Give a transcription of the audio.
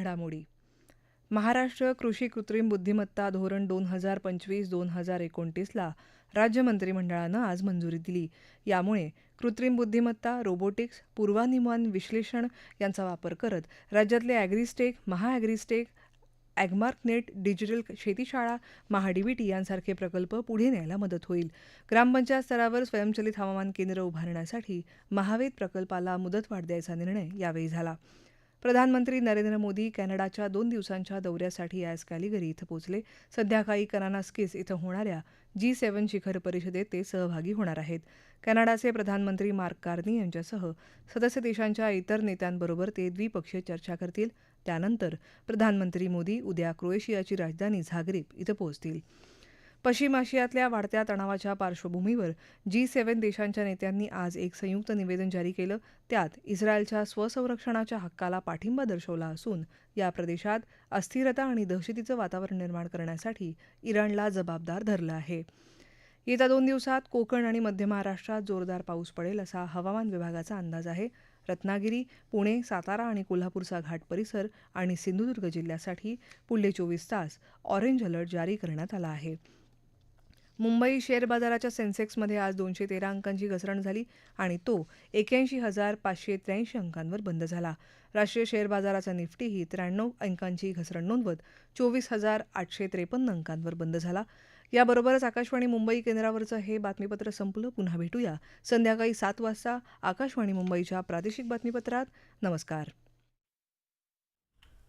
घडामोडी. महाराष्ट्र कृषी कृत्रिम बुद्धिमत्ता धोरण दोन हजार पंचवीस दोन हजार एकोणतीसला राज्य मंत्रिमंडळानं आज मंजुरी दिली. यामुळे कृत्रिम बुद्धिमत्ता रोबोटिक्स पूर्वानुमान विश्लेषण यांचा वापर करत राज्यातले ॲग्रीस्टेक महाॲग्रीस्टेक ॲगमार्कनेट डिजिटल शेतीशाळा महाडीबीटी यांसारखे प्रकल्प पुढे न्यायला मदत होईल. ग्रामपंचायत स्तरावर स्वयंचलित हवामान केंद्र उभारण्यासाठी महावेद प्रकल्पाला मुदतवाढ द्यायचा निर्णय यावेळी झाला. प्रधानमंत्री नरेंद्र मोदी कॅनडाच्या दोन दिवसांच्या दौऱ्यासाठी आज कॅलिगरी इथं पोचले संध्याकाळी करानास्किस इथं होणाऱ्या जी सेव्हन शिखर परिषदेत ते सहभागी होणार आहेत. कॅनडाचे प्रधानमंत्री मार्क कार्नी यांच्यासह सदस्य देशांच्या इतर नेत्यांबरोबर ते द्विपक्षीय चर्चा करतील. त्यानंतर प्रधानमंत्री मोदी उद्या क्रोएशियाची राजधानी झाग्रेब इथं पोहोचतील. पश्चिम आशियातल्या वाढत्या तणावाच्या पार्श्वभूमीवर जी सेव्हन देशांच्या नेत्यांनी आज एक संयुक्त निवेदन जारी केलं त्यात इस्रायलच्या स्वसंरक्षणाच्या हक्काला पाठिंबा दर्शवला असून या प्रदेशात अस्थिरता आणि दहशतीचं वातावरण निर्माण करण्यासाठी इराणला जबाबदार धरलं आहे. येत्या दोन दिवसात कोकण आणि मध्य महाराष्ट्रात जोरदार पाऊस पडेल असा हवामान विभागाचा अंदाज आहे. रत्नागिरी पुणे सातारा आणि कोल्हापूरचा घाट परिसर आणि सिंधुदुर्ग जिल्ह्यासाठी पुढले चोवीस तास ऑरेंज अलर्ट जारी करण्यात आला आहे. मुंबई शेअर बाजाराच्या सेन्सेक्समध्ये आज दोनशे तेरा अंकांची घसरण झाली आणि तो एक्याऐंशी हजार पाचशे त्र्याऐंशी अंकांवर बंद झाला. राष्ट्रीय शेअर बाजाराचा निफ्टीही त्र्याण्णव अंकांची घसरण नोंदवत चोवीस हजार आठशे त्रेपन्न अंकांवर बंद झाला. याबरोबरच आकाशवाणी मुंबई केंद्रावरचं हे बातमीपत्र संपलं. पुन्हा भेटूया. संध्याकाळी सात वाजता आकाशवाणी मुंबईच्या प्रादेशिक बातमीपत्रात. नमस्कार.